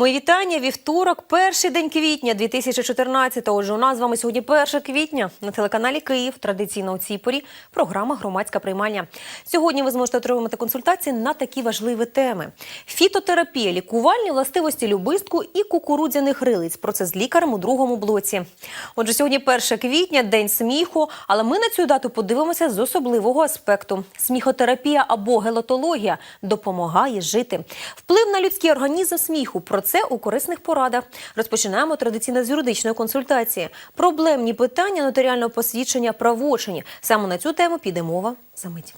Мої вітання. Вівторок, перший день квітня 2014-го. Отже, у нас з вами сьогодні 1 квітня на телеканалі Київ. Традиційно у цій порі програма Громадська приймальня. Сьогодні ви зможете отримати консультації на такі важливі теми: фітотерапія, лікувальні властивості любистку і кукурудзяних рилиць. Про це з лікарем у другому блоці. Отже, сьогодні 1 квітня, день сміху. Але ми на цю дату подивимося з особливого аспекту: сміхотерапія або гелотологія допомагає жити. Вплив на людський організм сміху. Про у корисних порадах. Розпочинаємо традиційно з юридичної консультації. Проблемні питання нотаріального посвідчення правочині. Саме на цю тему піде мова за мить.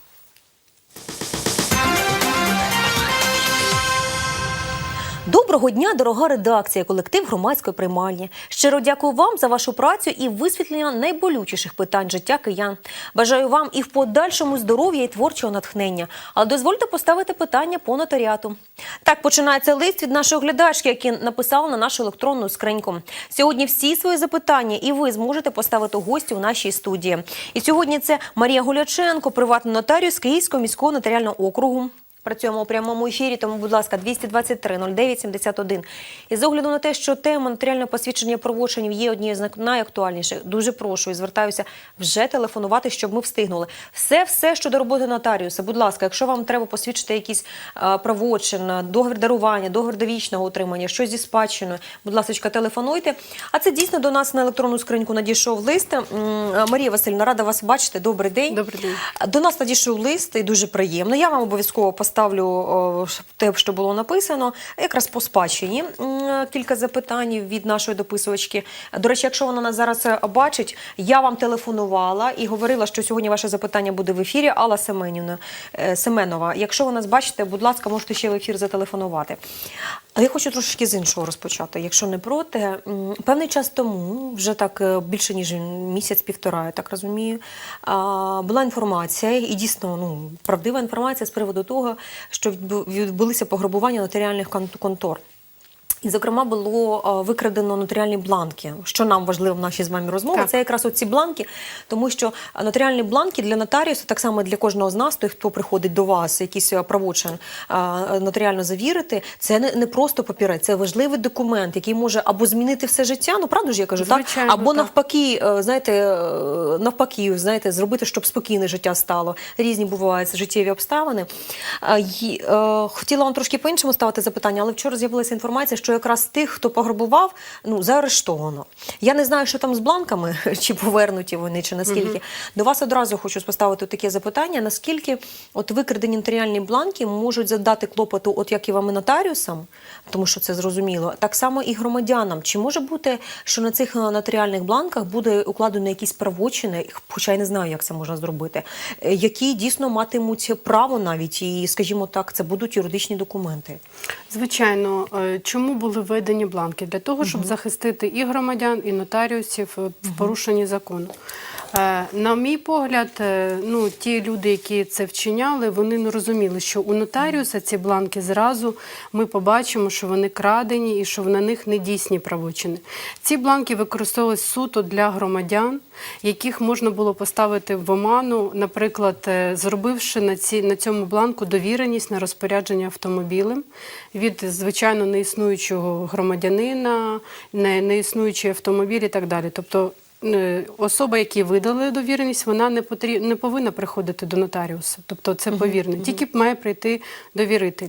Доброго дня, дорога редакція, колектив громадської приймальні. Щиро дякую вам за вашу працю і висвітлення найболючіших питань життя киян. Бажаю вам і в подальшому здоров'я і творчого натхнення. Але дозвольте поставити питання по нотаріату. Так починається лист від нашої глядачки, який написав на нашу електронну скриньку. Сьогодні всі свої запитання, і ви зможете поставити гості у нашій студії. І сьогодні це Марія Гуляченко, приватний нотаріус Київського міського нотаріального округу. Працюємо у прямому ефірі, тому, будь ласка, 223 09 71. І з огляду на те, що тема нотаріального посвідчення правочинів є однією з найактуальніших, дуже прошу і звертаюся вже телефонувати, щоб ми встигнули. Все, все щодо роботи нотаріуса. Будь ласка, якщо вам треба посвідчити якийсь е, правочин, договір дарування, договір довічного утримання, щось зі спадщиною, будь ласка, телефонуйте. А це дійсно до нас на електронну скриньку надійшов лист. Марія Васильівна, рада вас бачити. Добрий день. Добрий день. До нас надійшов лист і дуже приємно. Я вам обов'язково поставлю о, те, що було написано. Якраз по спадщині кілька запитань від нашої дописувачки. До речі, якщо вона нас зараз е, бачить, я вам телефонувала і говорила, що сьогодні ваше запитання буде в ефірі. Алла Семенівна е, Семенова. Якщо ви нас бачите, будь ласка, можете ще в ефір зателефонувати. А я хочу трошечки з іншого розпочати. Якщо не проти, певний час тому, вже так е, більше ніж місяць-півтора, я так розумію, була інформація, і дійсно ну, правдива інформація з приводу того, що відбу- відбулися пограбування нотаріальних контор. І, зокрема, було е, викрадено нотаріальні бланки. Що нам важливо в нашій з вами розмові, Так. це якраз оці бланки, тому що е, нотаріальні бланки для нотаріуса, так само для кожного з нас, той, хто приходить до вас, якийсь е, правочин нотаріально завірити, це не, не просто папірець, це важливий документ, який може або змінити все життя. Ну правду ж я кажу, Звичайно, так або так. навпаки, знаєте, навпаки, знаєте, зробити, щоб спокійне життя стало. Різні бувають життєві обставини. Хотіла вам трошки по-іншому ставити запитання, але вчора з'явилася інформація, що якраз тих, хто пограбував, ну заарештовано. Я не знаю, що там з бланками, чи повернуті вони, чи наскільки. До вас одразу хочу поставити таке запитання: наскільки от викрадені нотаріальні бланки можуть задати клопоту, от як і вам і нотаріусам, тому що це зрозуміло, так само і громадянам. Чи може бути, що на цих е, нотаріальних бланках буде укладено якісь правочини, хоча я не знаю, як це можна зробити, е, які дійсно матимуть право навіть, і, скажімо так, це будуть юридичні документи. Звичайно, е, чому були введені бланки? Для того, щоб захистити і громадян, і нотаріусів е, в порушенні закону. Е, На мій погляд, е, ну ті люди, які це вчиняли, вони не розуміли, що у нотаріуса ці бланки зразу ми побачимо, що вони крадені і що на них не дійсні правочини. Ці бланки використовувалися суто для громадян, яких можна було поставити в оману, наприклад, е, зробивши на ці на цьому бланку довіреність на розпорядження автомобілем від звичайно неіснуючого громадянина, не, неіснуючий автомобіль і так далі. Тобто особа, якій видали довіреність, вона не потрі... не повинна приходити до нотаріуса. Тобто це повірне. Тільки має прийти довіритель.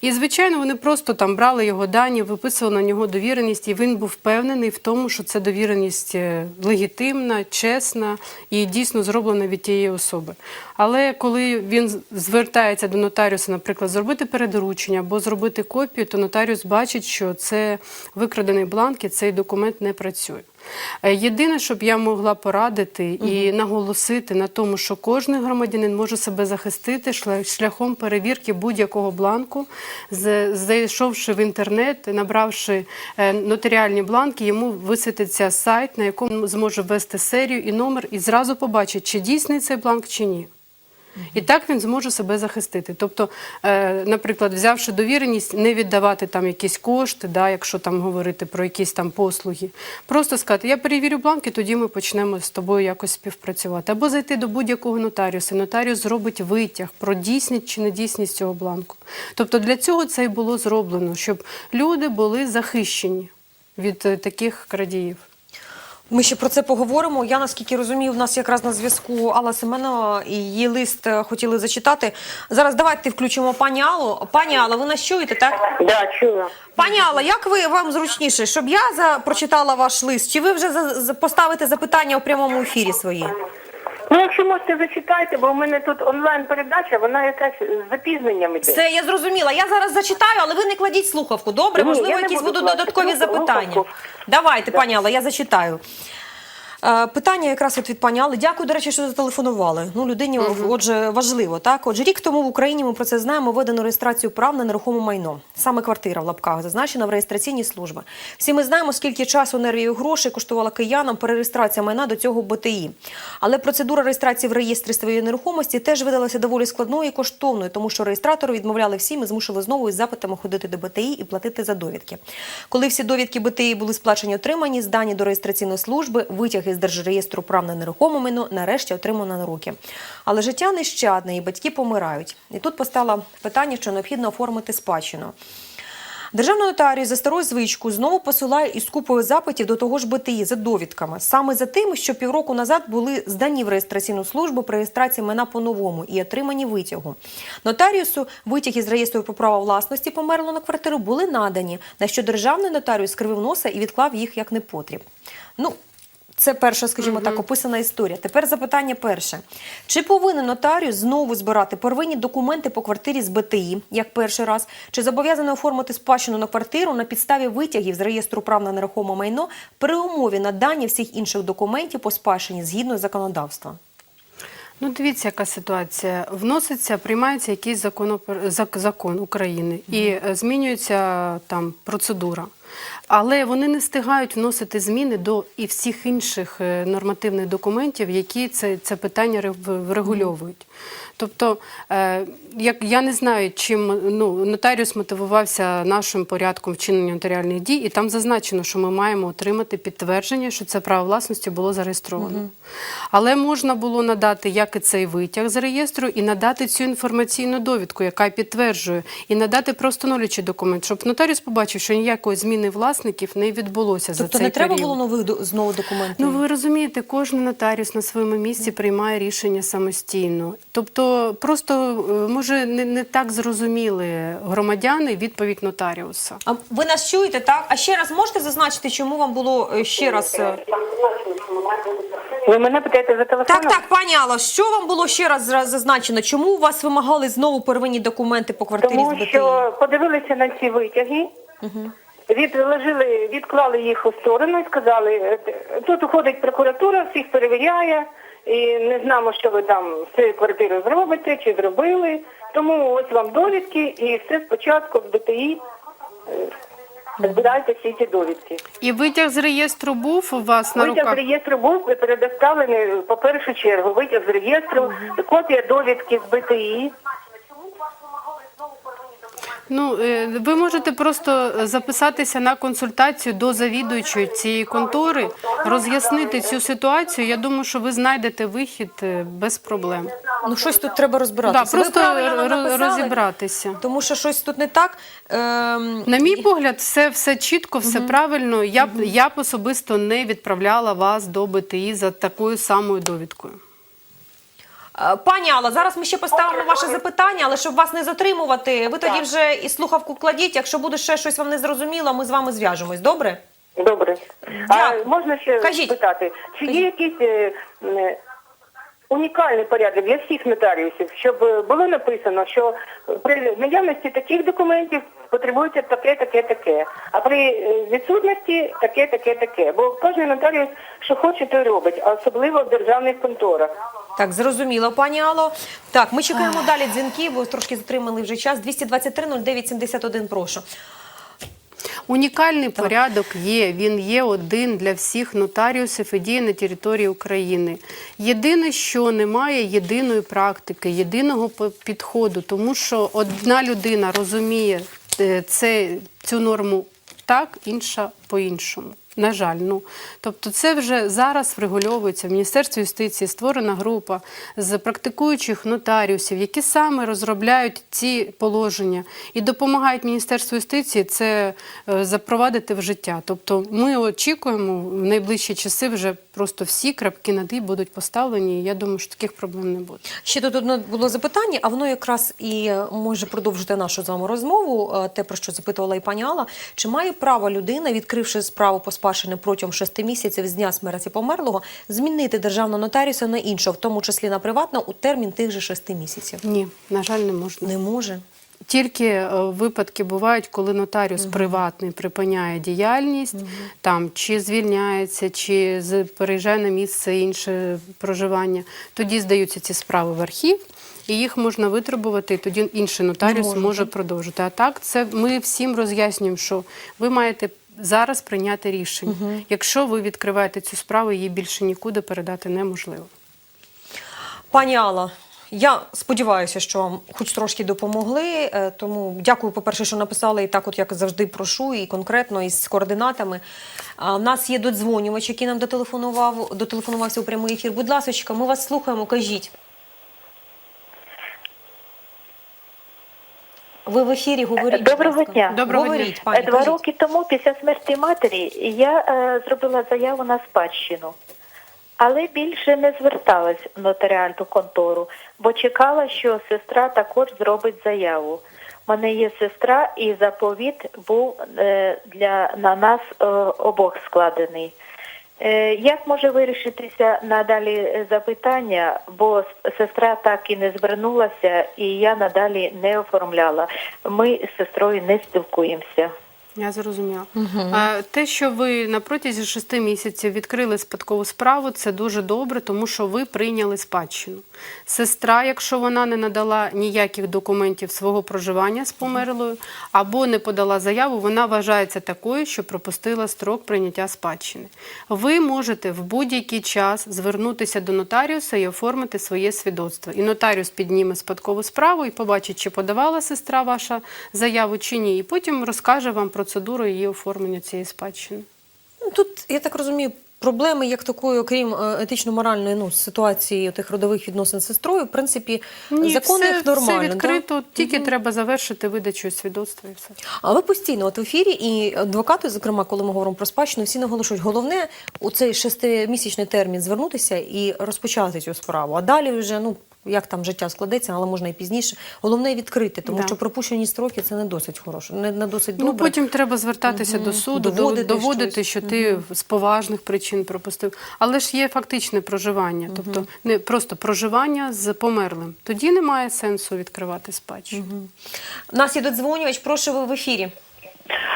І, звичайно, вони просто там брали його дані, виписували на нього довіреність, і він був впевнений в тому, що це довіреність е, легітимна, чесна і дійсно зроблена від тієї особи. Але коли він звертається до нотаріуса, наприклад, зробити передоручення або зробити копію, то нотаріус бачить, що це викрадений бланк і цей документ не працює. Е, Єдине, щоб я могла порадити і наголосити на тому, що кожен громадянин може себе захистити шляхом перевірки будь-якого бланку, з- зайшовши в інтернет, набравши е, нотаріальні бланки, йому висвітиться сайт, на якому зможе ввести серію і номер, і зразу побачить, чи дійсний цей бланк, чи ні. І так він зможе себе захистити. Тобто, е, наприклад, взявши довіреність, не віддавати там якісь кошти, да, якщо там говорити про якісь там послуги. Просто сказати, я перевірю бланки, тоді ми почнемо з тобою якось співпрацювати. Або зайти до будь-якого нотаріуса. Нотаріус зробить витяг про дійсність чи недійсність цього бланку. Тобто для цього це і було зроблено, щоб люди були захищені від е, таких крадіїв. Ми ще про це поговоримо. Я наскільки розумію, в нас якраз на зв'язку Алла Семенова і її лист е, хотіли зачитати. Зараз давайте включимо пані Аллу. Пані Алла, ви нас чуєте, так? Да, чую. Пані Алла, як ви вам зручніше, щоб я за прочитала ваш лист, чи ви вже за- поставите запитання у прямому ефірі свої? Ну, якщо можете, зачитайте, бо в мене тут онлайн-передача, вона якась з запізненням іде. Все, я зрозуміла. Я зараз зачитаю, але ви не кладіть слухавку. Добре, Ні, можливо, я не якісь буду будуть класти додаткові слухавку. запитання. Давайте, пані Алла, я зачитаю. Е, Питання якраз от від пані Алли. Дякую, до речі, що зателефонували. Ну, людині, отже, важливо. Так, отже, рік тому в Україні ми про це знаємо. Введено реєстрацію прав на нерухоме майно. Саме квартира в лапках зазначена в реєстраційній службі. Всі ми знаємо, скільки часу, нервів і грошей коштувала киянам перереєстрація майна до цього БТІ. Але процедура реєстрації в реєстрі своєї нерухомості теж видалася доволі складною і коштовною, тому що реєстратору відмовляли всім і змушували знову із запитами ходити до БТІ і платити за довідки. Коли всі довідки БТІ були сплачені, отримані, здані до реєстраційної служби, витяги з держреєстру прав на нерухоме майно нарешті отримано на руки. Але життя нещадне, і батьки помирають. І тут постало питання, що необхідно оформити спадщину. Державний нотаріус за старою звичкою знову посилає із купою запитів до того ж БТІ за довідками. Саме за тим, що півроку назад були здані в реєстраційну службу при реєстрації майна по-новому і отримані витягу. Нотаріусу витяги з реєстру про право власності померло на квартиру були надані, на що державний нотаріус скривив носа і відклав їх як непотріб. Ну, це перша, скажімо так, описана історія. Тепер запитання перше: чи повинен нотаріус знову збирати первинні документи по квартирі з БТІ, як перший раз, чи зобов'язаний оформити спадщину на квартиру на підставі витягів з реєстру прав на нерухоме майно при умові надання всіх інших документів по спадщині згідно з законодавством? Ну, дивіться, яка ситуація. Вноситься, приймається якийсь закон, закон України і е, змінюється там процедура. Але вони не встигають вносити зміни до і всіх інших е, нормативних документів, які це, це питання врегульовують. Тобто, е, як я не знаю, чим ну, нотаріус мотивувався нашим порядком вчинення нотаріальних дій, і там зазначено, що ми маємо отримати підтвердження, що це право власності було зареєстровано. Але можна було надати як і цей витяг з реєстру, і надати цю інформаційну довідку, яка підтверджує, і надати просто нолючий документ, щоб нотаріус побачив, що ніякої зміни власників не відбулося за Тобто цей не треба період. було нових знову документів? Ну, ви розумієте, кожен нотаріус на своєму місці приймає рішення самостійно. Тобто, просто е, може не, не так зрозуміли громадяни відповідь нотаріуса. А ви нас чуєте, так? А ще раз можете зазначити, чому вам було е, ще раз. е, Ви мене питаєте за телефоном? Так, так, пані Алла, що вам було ще раз зазначено? Чому у вас вимагали знову первинні документи по квартирі Тому з що подивилися на ці витяги, відложили, відклали їх у сторону і сказали, тут уходить прокуратура, всіх перевіряє, і не знаємо, що ви там з цією квартирою зробите, чи зробили. Тому ось вам довідки, і все спочатку в БТІ е, збирайте всі ці довідки. І витяг з реєстру був у вас на Витяг з руках? реєстру був передоставлений по першу чергу. Витяг з реєстру, копія довідки з БТІ. Ну, е, ви можете просто записатися на консультацію до завідуючої цієї контори, роз'яснити цю ситуацію. Я думаю, що ви знайдете вихід е, без проблем. Ну щось тут треба Да, розбиратися. просто Ви написали, розібратися. Тому що щось тут не так. Ем, На мій погляд, все, все чітко, все правильно. Я б я б особисто не відправляла вас до БТІ за такою самою довідкою. Е, Пані Алла, зараз ми ще поставимо ваше запитання, але щоб вас не затримувати, ви тоді вже і слухавку кладіть. Якщо буде ще щось вам не зрозуміло, ми з вами зв'яжемось. Добре? Добре. А Дякую. можна ще Кажіть. питати, чи є якісь е, унікальний порядок для всіх нотаріусів, щоб е, було написано, що при наявності таких документів потребується таке, таке, таке, а при е, відсутності таке, таке, таке. Бо кожен нотаріус, що хоче, той робить, а особливо в державних конторах. Так, зрозуміло, пані Алло. Так, ми чекаємо далі дзвінки, бо трошки затримали вже час. 223 09 71, прошу. Унікальний порядок є. Він є один для всіх нотаріусів і діє на території України. Єдине, що немає єдиної практики, єдиного підходу, тому що одна людина розуміє е, це, цю норму так, інша по-іншому. На жаль, ну тобто, це вже зараз врегульовується в Міністерстві юстиції. Створена група з практикуючих нотаріусів, які саме розробляють ці положення і допомагають Міністерству юстиції це е, запровадити в життя. Тобто, ми очікуємо в найближчі часи вже просто всі крапки над «і» будуть поставлені. І я думаю, що таких проблем не буде. Ще тут одне було запитання, а воно якраз і може продовжити нашу з вами розмову. е, Те, про що запитувала і пані Алла. Чи має право людина, відкривши справу по спадщині протягом шести місяців з дня смерті померлого, змінити державного нотаріуса на іншого, в тому числі на приватного, у термін тих же шести місяців? Ні, на жаль, не можна. Не може. Тільки е, випадки бувають, коли нотаріус приватний припиняє діяльність, там чи звільняється, чи переїжджає на місце інше проживання. Тоді здаються ці справи в архів. І їх можна витребувати, і тоді інший нотаріус може продовжити. А так, це ми всім роз'яснюємо, що ви маєте зараз прийняти рішення. Якщо ви відкриваєте цю справу, її більше нікуди передати неможливо. Пані Алла, я сподіваюся, що вам хоч трошки допомогли. е, Тому дякую, по-перше, що написали і так, от як завжди прошу, і конкретно із координатами. А в нас є додзвонювач, який нам дотелефонував, дотелефонувався у прямий ефір. Будь ласка, ми вас слухаємо. Кажіть. Ви в ефірі говоріть. Доброго дня. Доброго дня. говоріть, пані, Два кажіть. роки тому, після смерті матері, я е, зробила заяву на спадщину, але більше не зверталась в нотаріальну контору, бо чекала, що сестра також зробить заяву. У мене є сестра, і заповіт був е, для на нас е, обох складений. Е, Як може вирішитися надалі е, запитання, бо сестра так і не звернулася, і я надалі не оформляла. Ми з сестрою не спілкуємося. Я зрозуміла. Е, Те, що ви на протязі шести місяців відкрили спадкову справу, це дуже добре, тому що ви прийняли спадщину. Сестра, якщо вона не надала ніяких документів свого проживання з померлою або не подала заяву, вона вважається такою, що пропустила строк прийняття спадщини. Ви можете в будь-який час звернутися до нотаріуса і оформити своє свідоцтво. І нотаріус підніме спадкову справу і побачить, чи подавала сестра ваша заяву чи ні. І потім розкаже вам процедуру її оформлення цієї спадщини. Ну, Тут, я так розумію, проблеми як такої, окрім е, етично-моральної ну, ситуації тих родових відносин з сестрою, в принципі, законних все, нормально. все да? відкрито, тільки треба завершити видачу свідоцтва і все. А ви постійно от в ефірі і адвокати, зокрема, коли ми говоримо про спадщину, всі наголошують, головне у цей шестимісячний термін звернутися і розпочати цю справу. А далі вже ну. Як там життя складеться, але можна і пізніше. Головне відкрити, тому Да. що пропущені строки це не досить хороше, не, не досить Ну потім треба звертатися до суду, Доводити доводити, що ти з поважних причин пропустив. Але ж є фактичне проживання, тобто не просто проживання з померлим. Тоді немає сенсу відкривати спадщину. У нас є додзвонювач, прошу ви в ефірі.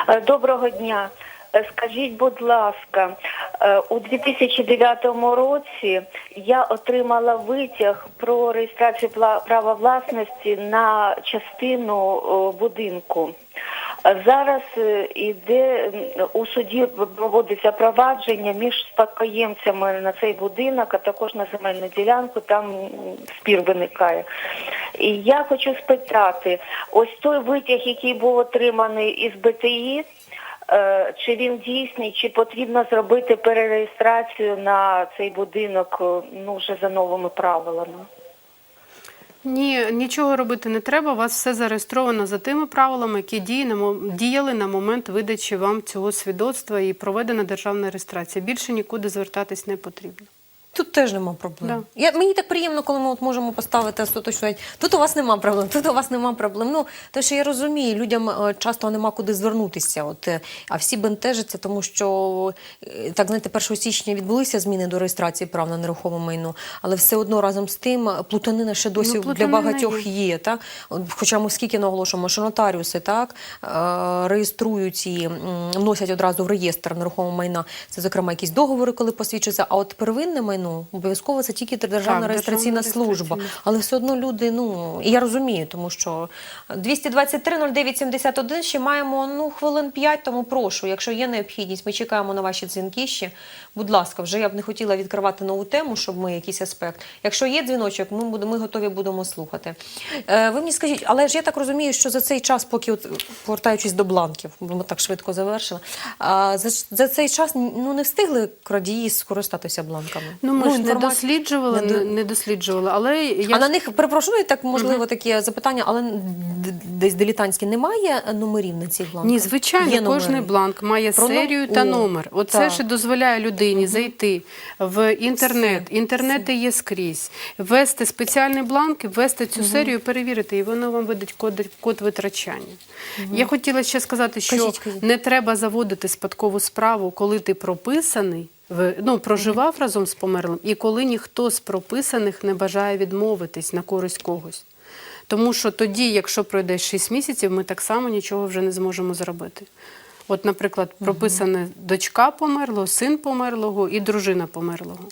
Е, Доброго дня. Е, Скажіть, будь ласка, е, у 2009 році я отримала витяг про реєстрацію права власності на частину будинку. Зараз е, іде у суді проводиться провадження між спадкоємцями на цей будинок, а також на земельну ділянку. Там спір виникає. І я хочу спитати: ось той витяг, який був отриманий із БТІ. Е, Чи він дійсний, чи потрібно зробити перереєстрацію на цей будинок е, ну вже за новими правилами? Ні, нічого робити не треба. У вас все зареєстровано за тими правилами, які діяли на момент видачі вам цього свідоцтва і проведена державна реєстрація. Більше нікуди звертатись не потрібно. Тут теж нема проблем. Я, мені так приємно, коли ми от можемо поставити остаточно. Тут у вас нема проблем, тут у вас нема проблем. Ну, те, що я розумію, людям е, часто нема куди звернутися. От, е, а всі бентежаться, тому що е, так знаєте, 1 січня відбулися зміни до реєстрації прав на нерухоме майно, але все одно разом з тим плутанина ще досі Ну, для плутанина багатьох є. є. Так? От, хоча ми скільки наголошуємо, що нотаріуси так, е, реєструють і м, вносять одразу в реєстр нерухомого майна. Це, зокрема, якісь договори, коли посвідчується. А от первинне майно майно. Обов'язково це тільки Державна Так, реєстраційна служба. Але все одно люди, ну і я розумію, тому що 223 09 71 ще маємо ну хвилин 5, тому прошу, якщо є необхідність, ми чекаємо на ваші дзвінки ще. Будь ласка, вже я б не хотіла відкривати нову тему, щоб ми якийсь аспект. Якщо є дзвіночок, ми будемо ми готові будемо слухати. Е, ви мені скажіть, але ж я так розумію, що за цей час, поки от повертаючись до бланків, бо ми так швидко завершили. А за, за цей час ну не встигли крадії скористатися бланками. Ну, ми ж не досліджували, Не до- не, досліджували, але я а на них перепрошую, так можливо такі запитання, але десь дилетантські немає номерів на цих бланках? Ні, звичайно, Є номери. бланк має Про ну- серію та О, номер. Оце ж дозволяє людині зайти в інтернет. Все, Інтернети є скрізь. Ввести спеціальний бланк, ввести цю серію, перевірити, і воно вам видать код, код витрачання. Я хотіла ще сказати, що Кажіть, кажіть. не треба заводити спадкову справу, коли ти прописаний. Ну, проживав разом з померлим, і коли ніхто з прописаних не бажає відмовитись на користь когось. Тому що тоді, якщо пройде 6 місяців, ми так само нічого вже не зможемо зробити. От, наприклад, прописана дочка померлого, син померлого і дружина померлого.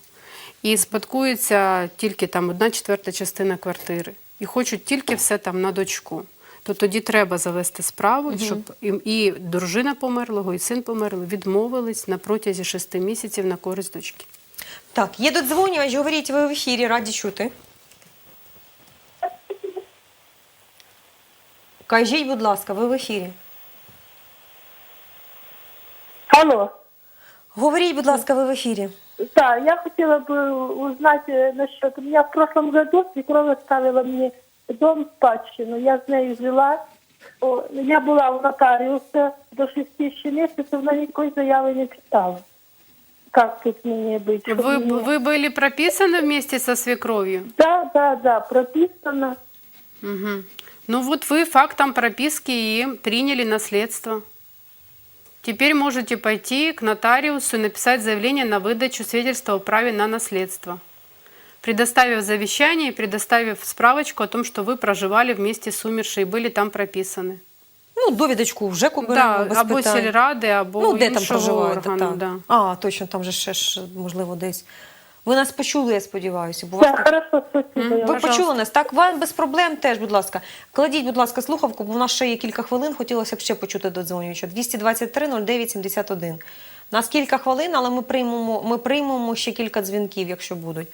І спадкується тільки там одна четверта частина квартири. І хочуть тільки все там на дочку. То тоді треба завести справу, щоб і, і дружина померлого, і син померлого відмовились на протязі шести місяців на користь дочки. Так, є додзвонювач, говоріть, ви в ефірі, раді чути. Кажіть, будь ласка, ви в ефірі. Алло. Говоріть, будь ласка, ви в ефірі. Да, я хотела бы узнать э, насчет... У меня в прошлом году свекровь оставила мне дом в спадщину. Я з нею жила. О, Я була у нотаріуса до 6 ще місяців, але ніякої заяви не писала. Как тут мне быть? Чтоб Ви, мне- ви були прописані вместе со свекровью? Да, да, да, прописано. Мгм. Ну вот вы фактом прописки и приняли наследство. Теперь можете пойти к нотариусу и написать заявление на выдачу свидетельства о праве на наследство, предоставив завещание и предоставив справочку о том, что вы проживали вместе с умершей и были там прописаны. Ну, довідочку вже купимо, Да, без або питань. сільради, або ну, де там іншого проживаєте? органу. так. Да. А, точно, там же ще ж, можливо, десь. Ви нас почули, я сподіваюся. Бо у вас Да, так- хорошо, спасибо. Мгм. я Ви вам- почули нас. Так, вам без проблем теж, будь ласка. Кладіть, будь ласка, слухавку, бо в нас ще є кілька хвилин. Хотілося б ще почути додзвонювача. 223 09 71. У нас кілька хвилин, але ми приймемо, ми приймемо ще кілька дзвінків, якщо будуть.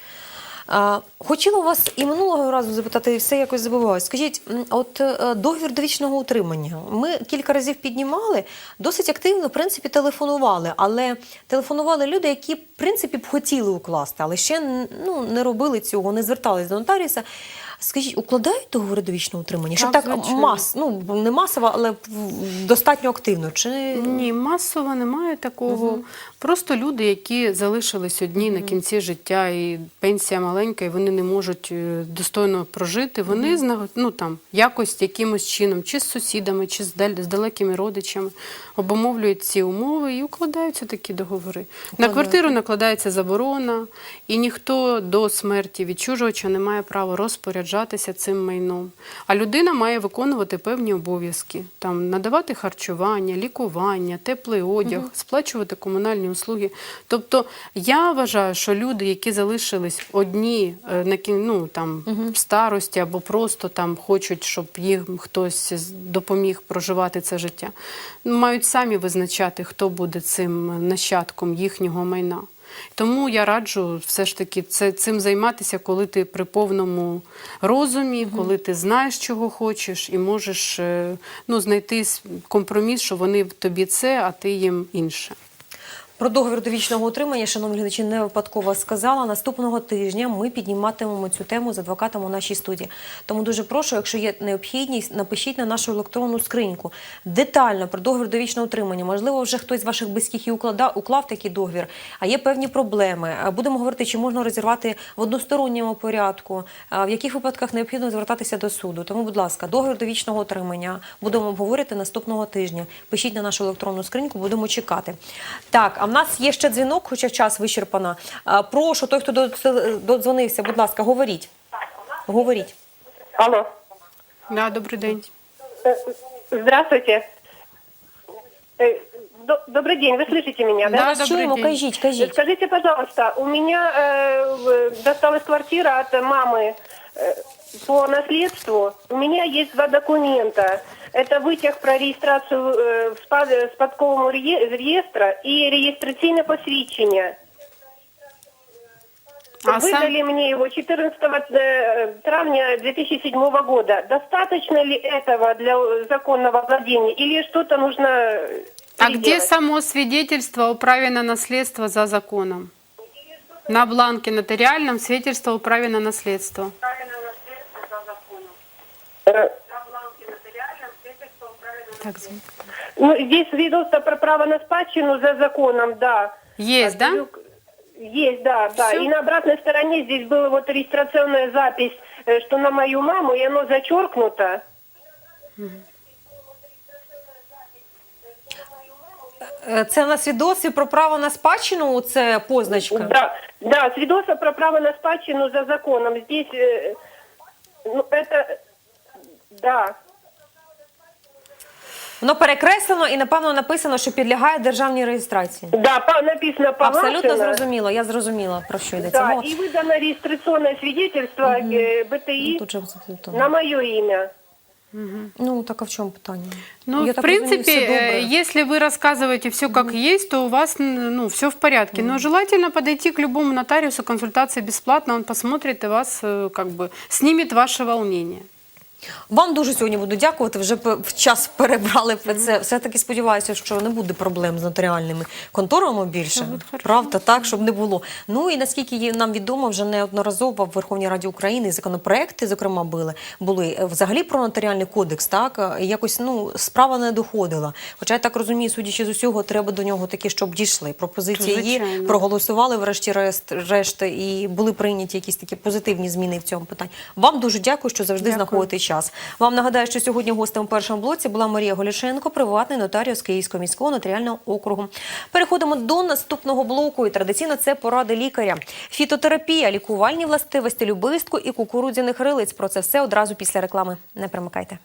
Хотіла вас і минулого разу запитати, і все якось забувалось. Скажіть, от е, договір довічного утримання. Ми кілька разів піднімали, досить активно, в принципі, телефонували, але телефонували люди, які, в принципі, б хотіли укласти, але ще ну, не робили цього, не звертались до нотаріуса. Скажіть, укладають договори довічного утримання? Щоб Так, так мас, ну не масово, але достатньо активно. Чи Ні, масово немає такого. Просто люди, які залишились одні на кінці життя, і пенсія маленька, і вони не можуть е, достойно прожити. Вони зна- ну, там, якось якимось чином, чи з сусідами, чи з, далекими родичами, обумовлюють ці умови і укладаються такі договори. На квартиру накладається заборона, і ніхто до смерті відчужувача не має права розпоряджатися цим майном. А людина має виконувати певні обов'язки, там надавати харчування, лікування, теплий одяг, сплачувати комунальні услуги. Тобто я вважаю, що люди, які залишились одні е, на ну, там, в старості або просто там хочуть, щоб їм хтось допоміг проживати це життя, мають самі визначати, хто буде цим нащадком їхнього майна. Тому я раджу все ж таки це, цим займатися, коли ти при повному розумі, коли ти знаєш, чого хочеш, і можеш е, ну, знайти компроміс, що вони тобі це, а ти їм інше. Про договір довічного утримання, шановні глядачі, не випадково сказала. Наступного тижня ми підніматимемо цю тему з адвокатом у нашій студії. Тому дуже прошу, якщо є необхідність, напишіть на нашу електронну скриньку детально про договір довічного утримання. Можливо, вже хтось з ваших близьких і уклада, уклав такий договір, а є певні проблеми. Будемо говорити, чи можна розірвати в односторонньому порядку, в яких випадках необхідно звертатися до суду. Тому, будь ласка, договір довічного утримання будемо обговорити наступного тижня. Пишіть на нашу електронну скриньку, будемо чекати. Так, а в нас є ще дзвінок, хоча час вичерпано. А, Прошу, той, хто додз- додзвонився, будь ласка, говоріть. Говоріть. Алло. Да, добрий день. Э, Здравствуйте. Э, до- добрый день, вы слышите меня, да? Да, Вас добрий чуємо, день. кажіть, кажіть. Скажите, пожалуйста, у меня э, в- досталась квартира от мамы э, по наследству. У меня есть два документа. Это вытяг про реєстрацію э, в спад- спадковому реє- реєстра и реєстраційне посвідчення. А сам- Выдали мне его 14 э, травня 2007 года. Достаточно ли этого для законного владения или что-то нужно э, А где переделать? само свидетельство о праве на наследство за законом? На бланке нотариальном свидетельство о праве на наследство. Э, Так, звук. Ну, здесь свидетельство про право на спадщину за законом, да. Есть, да? Есть, да, да. Всё? И на обратной стороне здесь была вот регистрационная запись, э, что на мою маму, и оно зачеркнуто. Е, Це на свідоцтві про право на спадщину, це позначка. Да, да, свидетельство про право на спадщину за законом. Здесь, э, ну, это, да. Воно перекреслено і напевно написано, що підлягає державній реєстрації. Да, по- написано Абсолютно Палашина. зрозуміло. Я зрозуміла про що йдеться. Да, мова. и выдано регистрационное свидетельство э, БТИ Тут же абсолютно. на мое имя. Ну так а в чому питання? Ну, Я в так розумію, принципе, все добре. э, если вы рассказываете все как есть, то у вас н- ну, все в порядке. Но желательно подойти к любому нотариусу, консультация бесплатно, он посмотрит и вас э, как бы снимет ваше волнение. Вам дуже сьогодні буду дякувати. Вже в час перебрали про це. Все таки сподіваюся, що не буде проблем з нотаріальними конторами більше. Правда, так, щоб не було. Ну і наскільки нам відомо, вже неодноразово в Верховній Раді України законопроекти, зокрема, були були е, взагалі про нотаріальний кодекс. Так е, якось ну справа не доходила. Хоча я так розумію, судячи з усього, треба до нього таки, щоб дійшли. Пропозиції є, проголосували врешті-решт решт, і були прийняті якісь такі позитивні зміни в цьому питанні. Вам дуже дякую, що завжди Дякую. Час. Вам нагадаю, що сьогодні гостем у першому блоці була Марія Голішенко, приватний нотаріус Київського міського нотаріального округу. Переходимо до наступного блоку. І традиційно це поради лікаря. Фітотерапія, лікувальні властивості любистку і кукурудзяних рилиць. Про це все одразу після реклами. Не примикайте.